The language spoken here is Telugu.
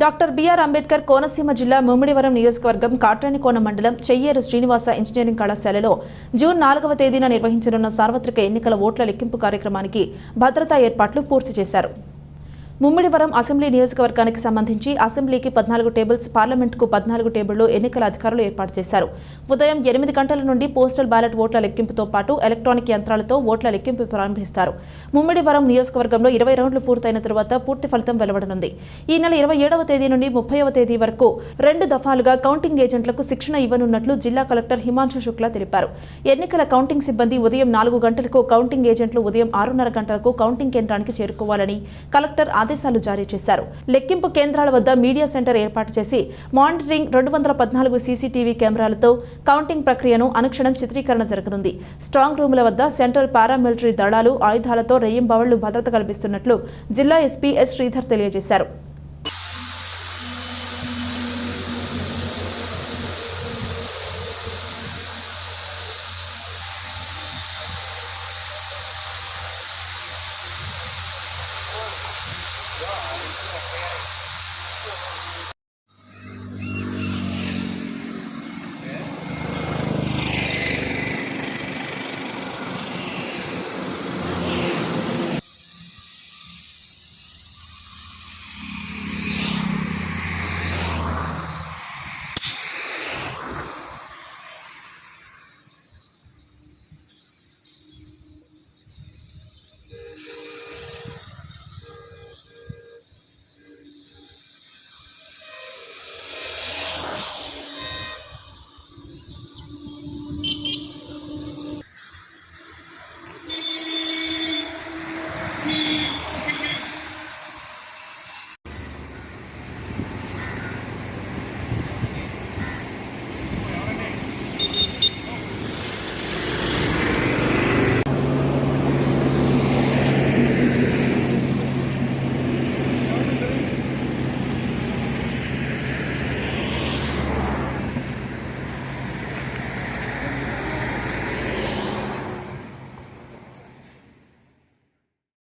డాక్టర్ బిఆర్ అంబేద్కర్ కోనసీమ జిల్లా ముమ్మిడివరం నియోజకవర్గం కాట్రానికోన మండలం చెయ్యేరు శ్రీనివాస ఇంజనీరింగ్ కళాశాలలో జూన్ నాలుగవ తేదీన నిర్వహించనున్న సార్వత్రిక ఎన్నికల ఓట్ల లెక్కింపు కార్యక్రమానికి భద్రతా ఏర్పాట్లు పూర్తి చేశారు. ముమ్మిడివరం అసెంబ్లీ నియోజకవర్గానికి సంబంధించి అసెంబ్లీకి పద్నాలుగు టేబుల్స్ పార్లమెంటుకు పద్నాలుగు టేబుల్లో ఎన్నికల అధికారులు ఏర్పాటు చేశారు. ఉదయం ఎనిమిది గంటల నుండి పోస్టల్ బ్యాలెట్ ఓట్ల లెక్కింపుతో పాటు ఎలక్ట్రానిక్ యంత్రాలతో ఓట్ల లెక్కింపు ప్రారంభిస్తారు. ముమ్మిడివరం నియోజకవర్గంలో ఇరవై రౌండ్లు పూర్తయిన తరువాత పూర్తి ఫలితం వెలువడనుంది. ఈ నెల ఇరవై ఏడవ తేదీ నుండి ముప్పైవ తేదీ వరకు రెండు దఫాలుగా కౌంటింగ్ ఏజెంట్లకు శిక్షణ ఇవ్వనున్నట్లు జిల్లా కలెక్టర్ హిమాంశు శుక్లా తెలిపారు. ఎన్నికల కౌంటింగ్ సిబ్బంది ఉదయం నాలుగు గంటలకు కౌంటింగ్ ఏజెంట్లు ఉదయం ఆరున్నర గంటలకు కౌంటింగ్ కేంద్రానికి చేరుకోవాలని కలెక్టర్ ఆదేశాలు జారీ చేశారు. లెక్కింపు కేంద్రాల వద్ద మీడియా సెంటర్ ఏర్పాటు చేసి మానిటరింగ్ రెండు వందల పద్నాలుగు సీసీటీవీ కెమెరాలతో కౌంటింగ్ ప్రక్రియను అనుక్షణం చిత్రీకరణ జరగనుంది. స్ట్రాంగ్ రూముల వద్ద సెంట్రల్ పారామిలిటరీ దళాలు ఆయుధాలతో రెయ్యంబవళ్ళు భద్రత కల్పిస్తున్నట్లు జిల్లా ఎస్పీ ఎస్ శ్రీధర్ తెలియజేశారు.